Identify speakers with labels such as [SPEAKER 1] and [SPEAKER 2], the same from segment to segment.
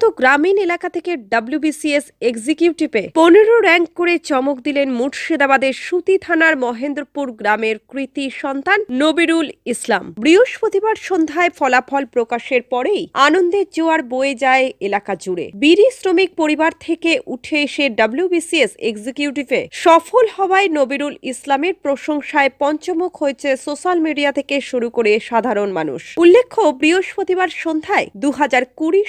[SPEAKER 1] প্রত্যন্ত গ্রামীণ এলাকা থেকে ডাব্লিউবিসিএস এক্সিকিউটিভে পনেরো র্যাঙ্ক করে চমক দিলেন মুর্শিদাবাদের সুতি থানার মহেন্দ্রপুর গ্রামের কৃতি সন্তান নবিরুল ইসলাম। বৃহস্পতিবার সন্ধ্যায় ফলাফল প্রকাশের পরেই আনন্দের জোয়ার বয়ে যায় এলাকা জুড়ে। বিড়ি শ্রমিক পরিবার থেকে উঠে এসে ডাব্লিউবিসিএস এক্সিকিউটিভে সফল হওয়ায় নবিরুল ইসলামের প্রশংসায় পঞ্চমুখ হয়েছে সোশ্যাল মিডিয়া থেকে শুরু করে সাধারণ মানুষ। উল্লেখ্য, বৃহস্পতিবার সন্ধ্যায় দু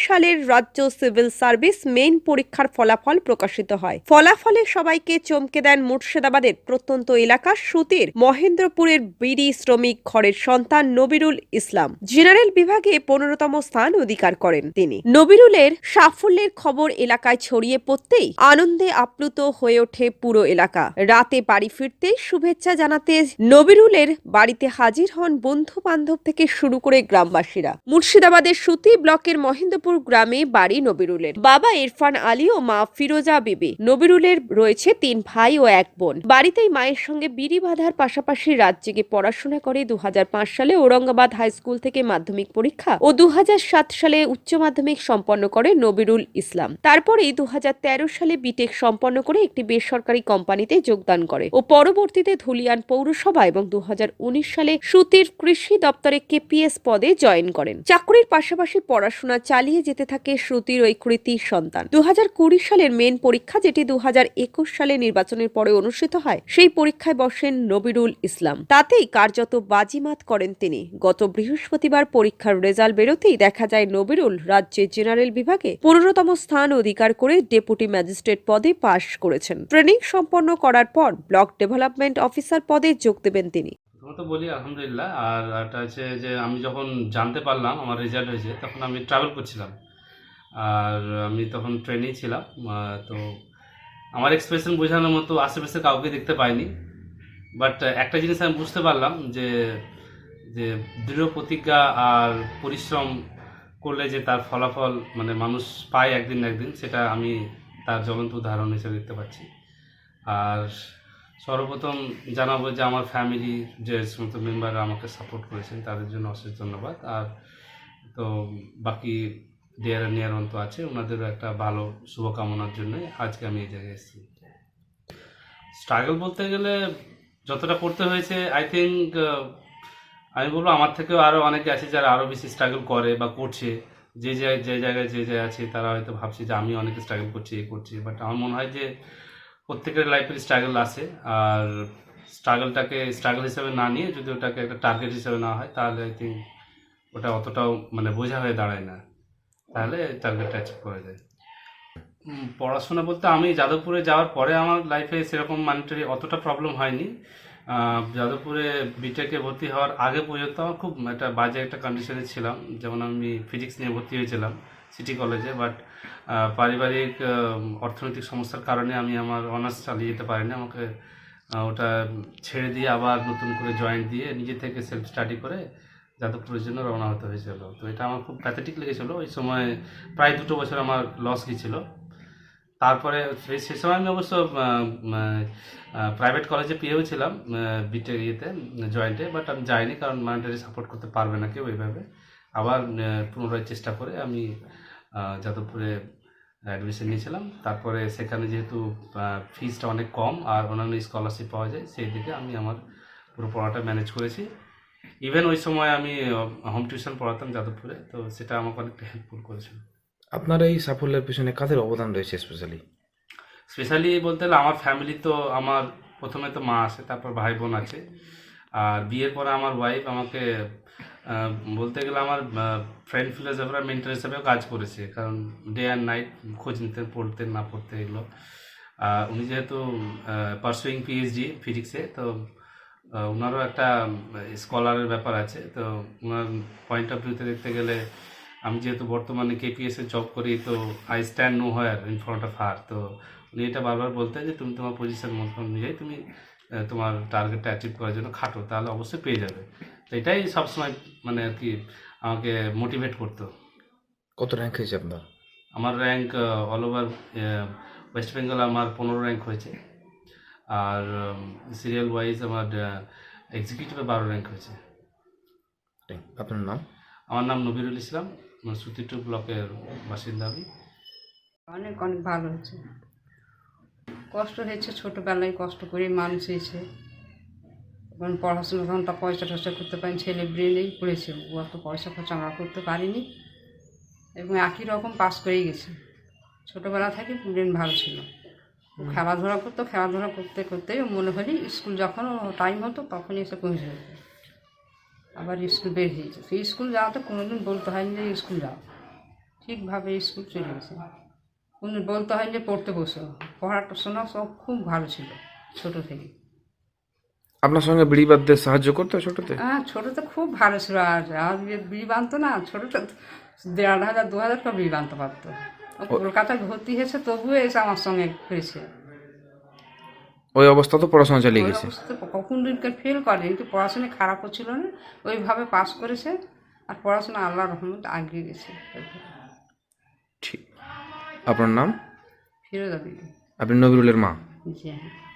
[SPEAKER 1] সালের রাজ্য সিভিল সার্ভিস মেইন পরীক্ষার ফলাফল প্রকাশিত হয়। ফলাফলে সবাইকে চমকে দেন মুর্শিদাবাদের প্রত্যন্ত এলাকা সুতির মহেন্দ্রপুরের বিড়ি শ্রমিক ঘরের সন্তান নবিরুল ইসলাম। জেনারেল বিভাগে পনেরোতম স্থান অধিকার করেন তিনি। নবিরুলের সাফল্যের খবর এলাকায় ছড়িয়ে পড়তেই আনন্দে আপ্লুত হয়ে ওঠে পুরো এলাকা। রাতে বাড়ি ফিরতেই শুভেচ্ছা জানাতে নবিরুলের বাড়িতে হাজির হন বন্ধু বান্ধব থেকে শুরু করে গ্রামবাসীরা। মুর্শিদাবাদের সুতি ব্লকের মহেন্দ্রপুর গ্রামে বাড়ি নবিরুলের। বাবা ইরফান আলী ও মা ফিরোজা বিবি। নবিরুলের রয়েছে তিন ভাই ও এক বোন। বাড়িতেই মায়ের সঙ্গে বিড়ি বাঁধার পাশাপাশি রাত জেগে পড়াশোনা করে দু সালে ঔরঙ্গাবাদ হাই স্কুল থেকে মাধ্যমিক পরীক্ষা ও দু সালে উচ্চ মাধ্যমিক সম্পন্ন করে নবিরুল ইসলাম। তারপরেই দুহাজার তেরো সালে বিটেক সম্পন্ন করে একটি বেসরকারি কোম্পানিতে যোগদান করে ও পরবর্তীতে ধুলিয়ান পৌরসভা এবং দু হাজার উনিশ সালে সুতির কৃষি দপ্তরে কেপিএস পদে জয়েন করেন। চাকরির পাশাপাশি পড়াশোনা চালিয়ে যেতে থাকে শ্রুতির ওই কৃতি সন্তান। দুহাজার কুড়ি সালের মেন পরীক্ষা, যেটি দুহাজার একুশ সালে নির্বাচনের পরে অনুষ্ঠিত হয়, সেই পরীক্ষায় বসেন নবিরুল ইসলাম। তাতেই কার্যত বাজিমাত করেন তিনি। গত বৃহস্পতিবার পরীক্ষার রেজাল্ট বেরোতেই দেখা যায় নবিরুল রাজ্যের জেনারেল বিভাগে পনেরোতম স্থান অধিকার করে ডেপুটি ম্যাজিস্ট্রেট পদে পাশ করেছেন। ট্রেনিং সম্পন্ন করার পর ব্লক ডেভেলপমেন্ট অফিসার পদে যোগ দেবেন তিনি।
[SPEAKER 2] প্রথমত বলি, আলহামদুলিল্লাহ, আর একটা হচ্ছে যে আমি যখন জানতে পারলাম আমার রেজাল্ট হয়েছে, তখন আমি ট্রাভেল করছিলাম। আর আমি তখন ট্রেনেই ছিলাম তো আমার এক্সপ্রেশন বোঝানোর মতো আশেপাশে কাউকে দেখতে পাইনি। বাট একটা জিনিস আমি বুঝতে পারলাম যে যে দৃঢ় প্রতিজ্ঞা আর পরিশ্রম করলে যে তার ফলাফল মানে মানুষ পায় একদিন না একদিন, সেটা আমি তার জ্বলন্ত উদাহরণ হিসেবে দেখতে পাচ্ছি। আর সর্বপ্রথম জানাব যে আমার ফ্যামিলি যে সমস্ত মেম্বাররা আমাকে সাপোর্ট করেছেন, তাদের জন্য অশেষ ধন্যবাদ। আর তো বাকি ডিয়ার নিয়ার অন্ত আছে। ওনাদেরও একটা ভালো শুভকামনার জন্য আজকে আমি এই জায়গায় এসেছি। স্ট্রাগল বলতে গেলে যতটা করতে হয়েছে আই থিঙ্ক আমি বলব আমার থেকেও আরও অনেকে আছে যারা আরও বেশি স্ট্রাগল করে বা করছে। যে জায়গায় যে জায়গায় যে জায়গায় আছে, তারা হয়তো ভাবছে যে আমি অনেকে স্ট্রাগল করছি, এ করছি। বাট আমার মনে হয় যে প্রত্যেকের লাইফের স্ট্রাগল আছে। আর স্ট্রাগলটাকে স্ট্রাগল হিসেবে না নিয়ে যদি ওটাকে একটা টার্গেট হিসেবে না হয়, তাহলে আই থিঙ্ক ওটা অতটাও মানে বোঝা হয়ে দাঁড়ায় না। তাহলে টার্গেটটা অ্যাচিভ করা উম, পড়াশোনা বলতে আমি যাদবপুরে যাওয়ার পরে আমার লাইফে সেরকম মানিটারি অতটা প্রবলেম হয়নি। যাদবপুরে বিটেকে ভর্তি হওয়ার আগে পর্যন্ত আমার খুব একটা বাজে একটা কন্ডিশনে ছিলাম। যেমন আমি ফিজিক্স নিয়ে ভর্তি হয়েছিলাম সিটি কলেজে বাট পারিবারিক অর্থনৈতিক সমস্যার কারণে আমি আমার অনার্স চালিয়ে যেতে পারিনি। আমাকে ওটা ছেড়ে দিয়ে আবার নতুন করে জয়েন্ট দিয়ে নিজে থেকে সেলফ স্টাডি করে যাদবপুরের জন্য রওনা হতে হয়েছিল। তো এটা আমার খুব প্যাথেটিক লেগেছিলো। ওই সময় প্রায় দুটো বছর আমার লস গিয়েছিল তারপরে সে সময় আমি অবশ্য প্রাইভেট কলেজে পেয়েও ছিলাম বিটে ইয়েতে জয়েন্টে বাট আমি যাইনি কারণ মানিটারি সাপোর্ট করতে পারবে না কেউ এইভাবে। আবার পুনরায় চেষ্টা করে আমি যাদবপুরে অ্যাডমিশন নিয়েছিলাম। তারপরে সেখানে যেহেতু ফিজটা অনেক কম আর অন্যান্য স্কলারশিপ পাওয়া যায়, সেই দিকে আমি আমার পুরো পড়াটা ম্যানেজ করেছি। ইভেন ওই সময় আমি হোম টিউশন পড়াতাম যাদবপুরে তো সেটা আমাকে অনেকটা হেল্পফুল করেছিল।
[SPEAKER 3] আপনার এই সাফল্যের পিছনে কাদের অবদান রয়েছে স্পেশালি
[SPEAKER 2] স্পেশালি বলতে গেলে আমার ফ্যামিলি তো আমার প্রথমে তো মা আছে তারপর ভাই বোন আছে। আর বিয়ের পরে আমার ওয়াইফ আমাকে বলতে গেলে আমার ফ্রেন্ড ফিলোসফার মেন্টার হিসেবেও কাজ করেছে। কারণ ডে অ্যান্ড নাইট খোঁজ নিতেন পড়তেন না পড়তে এগুলো। উনি যেহেতু পার্সুইং পিএইচডি ফিজিক্সে তো ওনারও একটা স্কলারের ব্যাপার আছে। তো ওনার পয়েন্ট অফ ভিউতে দেখতে গেলে আমি যেহেতু বর্তমানে কেপিএসে জব করি তো I stand nowhere in front of her তো উনি এটা বারবার বলতেন যে তুমি তোমার পজিশন মতো অনুযায়ী তুমি তোমার টার্গেটটা অ্যাচিভ করার জন্য খাটো তাহলে অবশ্যই পেয়ে যাবে। তো এটাই সবসময় মানে আর কি আমাকে মোটিভেট করতো।
[SPEAKER 3] কত র্যাঙ্ক হয়েছে আপনার?
[SPEAKER 2] আমার rank all over West Bengal আমার পনেরো র্যাঙ্ক হয়েছে। আর সিরিয়াল ওয়াইজ আমার এক্সিকিউটিভে বারো র্যাঙ্ক হয়েছে।
[SPEAKER 3] আপনার নাম?
[SPEAKER 2] আমার নাম নবিরুল ইসলাম আমার সুতিটু ব্লকের বাসিন্দা আমি।
[SPEAKER 4] অনেক অনেক ভালো হয়েছে। কষ্ট হয়েছে ছোটোবেলায় কষ্ট করে মানুষ হয়েছে। এখন পড়াশোনা তখন তো পয়সা টয়সা করতে পারেন ছেলে ব্রেনেই পড়েছে। ও অত পয়সা খরচা আমরা করতে পারিনি। এবং একই রকম পাস করেই গেছে। ছোটোবেলা থেকে ব্রেন ভালো ছিল। খেলাধুলা করতো খেলাধুলা করতে করতে মনে হলেই স্কুল যখন টাইম হতো তখনই এসে পৌঁছে যেত আবার স্কুল বের হয়েছে। সেই স্কুল যাওয়াতে কোনোদিন বলতে হয়নি যে স্কুল যাও। ঠিকভাবে স্কুল চলে গেছে। কোনদিন বলতে হয় যে পড়তে বসো। পড়াশোনা সব খুব ভালো ছিল ছোটো থেকে।
[SPEAKER 3] আপনার সঙ্গে বিড়ি বাঁধতে সাহায্য করতো ছোটতে?
[SPEAKER 4] হ্যাঁ ছোটোতে খুব ভালো ছিল। আর আর বিড়ি বাঁধতো না ছোটোটা দেড় হাজার দু হাজার টাকা বিড়ি বাঁধতে পারতো। কলকাতায় ভর্তি হয়েছে তবুও এসে আমার সঙ্গে হয়েছে।
[SPEAKER 3] ওই অবস্থা তো পড়াশোনা চালিয়ে গেছে।
[SPEAKER 4] কখন দিনকে ফেল করে কিন্তু পড়াশোনা খারাপও ছিল না ওইভাবে পাস করেছে আর পড়াশোনা আল্লাহ রহমত আগিয়ে গেছে।
[SPEAKER 3] ঠিক। আপনার নাম?
[SPEAKER 4] ফিরে যাবি
[SPEAKER 3] আপনি নবিরুলের মা?
[SPEAKER 4] জি হ্যাঁ।